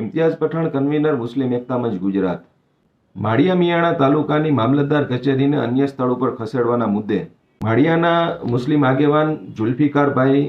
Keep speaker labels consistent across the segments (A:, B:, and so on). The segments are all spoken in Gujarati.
A: ઇમ્તિયાઝ પઠાણ કન્વીનર મુસ્લિમ એકતા મંચ ગુજરાત. માળિયા મિયાણા તાલુકાની મામલતદાર કચેરીને અન્ય સ્થળ ઉપર ખસેડવાના મુદ્દે માળિયાના મુસ્લિમ આગેવાન જુલ્ફિકારભાઈ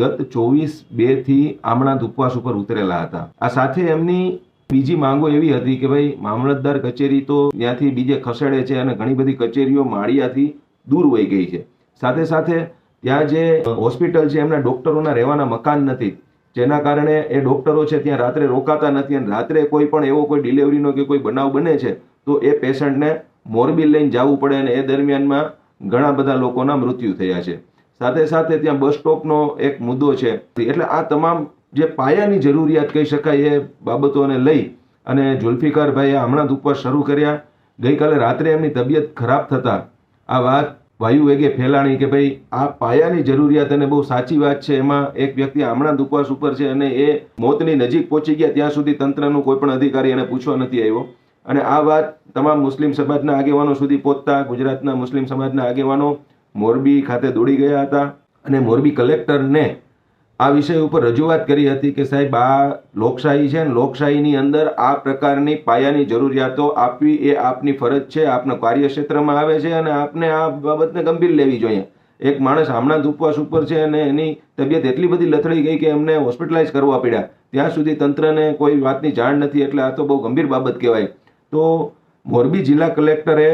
A: ગત ચોવીસ બેથી આમણાં ઉપવાસ ઉપર ઉતરેલા હતા. આ સાથે એમની બીજી માંગો એવી હતી કે ભાઈ, મામલતદાર કચેરી તો ત્યાંથી બીજે ખસેડે છે અને ઘણી બધી કચેરીઓ માળિયાથી દૂર વહી ગઈ છે. સાથે સાથે ત્યાં જે હોસ્પિટલ છે, એમના ડોક્ટરોના રહેવાના મકાન નથી. જેના કારણે એ ડોક્ટરો છે ત્યાં રાત્રે રોકાતા નથી અને રાત્રે કોઈ પણ એવો કોઈ ડિલિવરીનો કે કોઈ બનાવ બને છે, તો એ પેશન્ટને મોરબી લઈને જવું પડે અને એ દરમિયાનમાં ઘણા બધા લોકોના મૃત્યુ થયા છે. સાથે સાથે ત્યાં બસ સ્ટોપનો એક મુદ્દો છે. એટલે આ તમામ જે પાયાની જરૂરિયાત કહી શકાય એ બાબતોને લઈ અને જુલ્ફિકારભાઈએ હમણાં જ ઉપવાસ શરૂ કર્યા. ગઈકાલે રાત્રે એમની તબિયત ખરાબ થતા આ વાત વાયુ વેગે ફેલાણી કે ભાઈ આ પાયાની જરૂરિયાત અને બહુ સાચી વાત છે. એમાં એક વ્યક્તિ હમણાં ઉપવાસ ઉપર છે અને એ મોતની નજીક પહોંચી ગયા ત્યાં સુધી તંત્રનું કોઈ પણ અધિકારી એને પૂછવા નથી આવ્યો. અને આ વાત તમામ મુસ્લિમ સમાજના આગેવાનો સુધી પહોંચતા ગુજરાતના મુસ્લિમ સમાજના આગેવાનો મોરબી ખાતે દોડી ગયા હતા અને મોરબી કલેક્ટરને આ વિષય ઉપર રજૂઆત કરી હતી કે સાહેબ, આ લોકશાહી છે લોકશાહીની અંદર આ પ્રકારની પાયાની જરૂરિયાતો આપવી એ આપની ફરજ છે, આપના કાર્યક્ષેત્રમાં આવે છે અને આપને આ બાબતને ગંભીર લેવી જોઈએ. એક માણસ હમણાં જ ઉપવાસ ઉપર છે અને એની તબિયત એટલી બધી લથડી ગઈ કે એમને હોસ્પિટલાઇઝ કરવા પડ્યા. ત્યાં સુધી તંત્રને કોઈ વાતની જાણ નથી, એટલે આ તો બહુ ગંભીર બાબત કહેવાય. તો મોરબી જિલ્લા કલેક્ટરે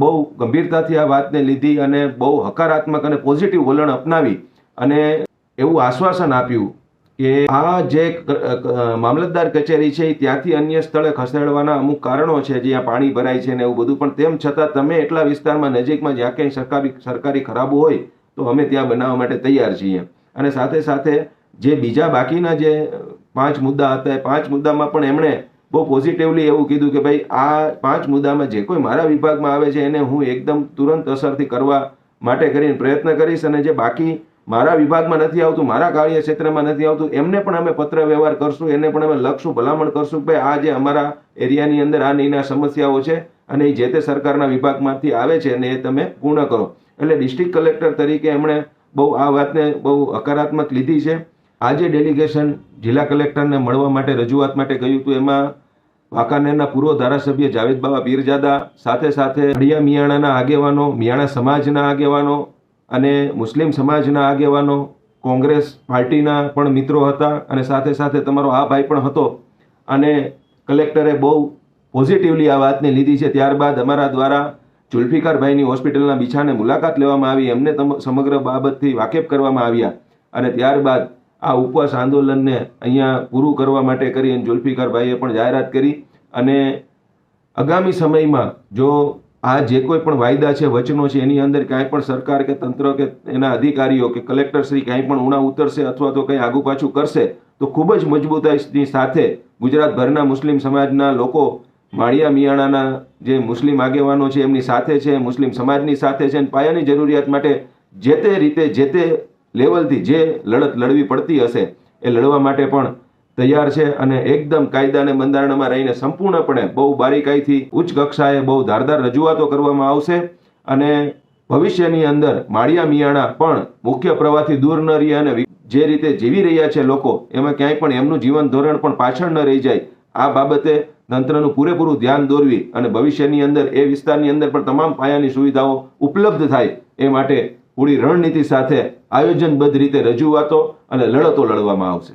A: બહુ ગંભીરતાથી આ વાતને લીધી અને બહુ હકારાત્મક અને પોઝિટિવ વલણ અપનાવી અને એવું આશ્વાસન આપ્યું કે આ જે મામલતદાર કચેરી છે ત્યાંથી અન્ય સ્થળે ખસેડવાના અમુક કારણો છે જ્યાં પાણી ભરાય છે ને એવું બધું. પણ તેમ છતાં તમે એટલા વિસ્તારમાં નજીકમાં જ્યાં ક્યાંય સરકારી સરકારી ખરાબો હોય, તો અમે ત્યાં બનાવવા માટે તૈયાર છીએ. અને સાથે સાથે જે બીજા બાકીના જે પાંચ મુદ્દા હતા, એ પાંચ મુદ્દામાં પણ એમણે બહુ પોઝિટિવલી એવું કીધું કે ભાઈ, આ પાંચ મુદ્દામાં જે કોઈ મારા વિભાગમાં આવે છે, એને હું એકદમ તુરંત અસરથી કરવા માટે કરીને પ્રયત્ન કરીશ અને જે બાકી મારા વિભાગમાં નથી આવતું, મારા કાર્ય ક્ષેત્રમાં નથી આવતું. એમને પણ અમે પત્ર વ્યવહાર કરશું, એને પણ અમે લખશું, ભલામણ કરશું કે ભાઈ આ જે અમારા એરિયાની અંદર આ નહીં સમસ્યાઓ છે અને એ જે તે સરકારના વિભાગમાંથી આવે છે અને એ તમે પૂર્ણ કરો. એટલે ડિસ્ટ્રિક્ટ કલેક્ટર તરીકે એમણે બહુ આ વાતને બહુ હકારાત્મક લીધી છે. આજે ડેલિગેશન જિલ્લા કલેક્ટરને મળવા માટે, રજૂઆત માટે ગયું હતું. એમાં વાંકાનેરના પૂર્વ ધારાસભ્ય જાવેદ બાબા પીરજાદા, સાથે સાથે હળિયા મિયાણાના આગેવાનો, મિયાણા સમાજના આગેવાનો અને મુસ્લિમ સમાજના આગેવાનો કોંગ્રેસ પાર્ટીના પણ મિત્રો હતા અને સાથે સાથે તમારો આ ભાઈ પણ હતો. અને કલેક્ટરે બહુ પોઝિટિવલી આ વાતને લીધી છે. ત્યારબાદ અમારા દ્વારા જુલ્ફિકારભાઈની હોસ્પિટલના બીછાને મુલાકાત લેવામાં આવી. એમને સમગ્ર બાબતથી વાકેફ કરવામાં આવ્યા. અને ત્યારબાદ આ ઉપવાસ આંદોલનને અહીંયા પૂરું કરવા માટે કરી અને જુલ્ફિકારભાઈએ પણ જાહેરાત કરી. અને આગામી સમયમાં જો આ જે કોઈ પણ વાયદા છે, વચનો છે, એની અંદર કાંઈ પણ સરકાર કે તંત્ર કે એના અધિકારીઓ કે કલેક્ટર શ્રી કાંઈ પણ ઉણા ઉતરશે અથવા તો કંઈ આગુ પાછું કરશે, તો ખૂબ જ મજબૂતાઈની સાથે ગુજરાતભરના મુસ્લિમ સમાજના લોકો, માળિયા મિયાણાના જે મુસ્લિમ આગેવાનો છે, એમની સાથે છે, મુસ્લિમ સમાજની સાથે છે, અને પાયાની જરૂરિયાત માટે જે તે રીતે, જે તે લેવલથી જે લડત લડવી પડતી હશે, એ લડવા માટે પણ તૈયાર છે અને એકદમ કાયદા અને બંધારણમાં રહીને સંપૂર્ણપણે બહુ બારીકાઈથી ઉચ્ચ કક્ષાએ બહુ ધારદાર રજૂઆતો કરવામાં આવશે અને ભવિષ્યની અંદર માળિયા મિયાણા પણ મુખ્ય પ્રવાહથી દૂર ન રહે અને જે રીતે જીવી રહ્યા છે લોકો, એમાં ક્યાંય પણ એમનું જીવન ધોરણ પણ પાછળ ન રહી જાય, આ બાબતે તંત્રનું પૂરેપૂરું ધ્યાન દોરવી અને ભવિષ્યની અંદર એ વિસ્તારની અંદર પણ તમામ પાયાની સુવિધાઓ ઉપલબ્ધ થાય એ માટે પૂરી રણનીતિ સાથે આયોજનબદ્ધ રીતે રજૂઆતો અને લડતો લડવામાં આવશે.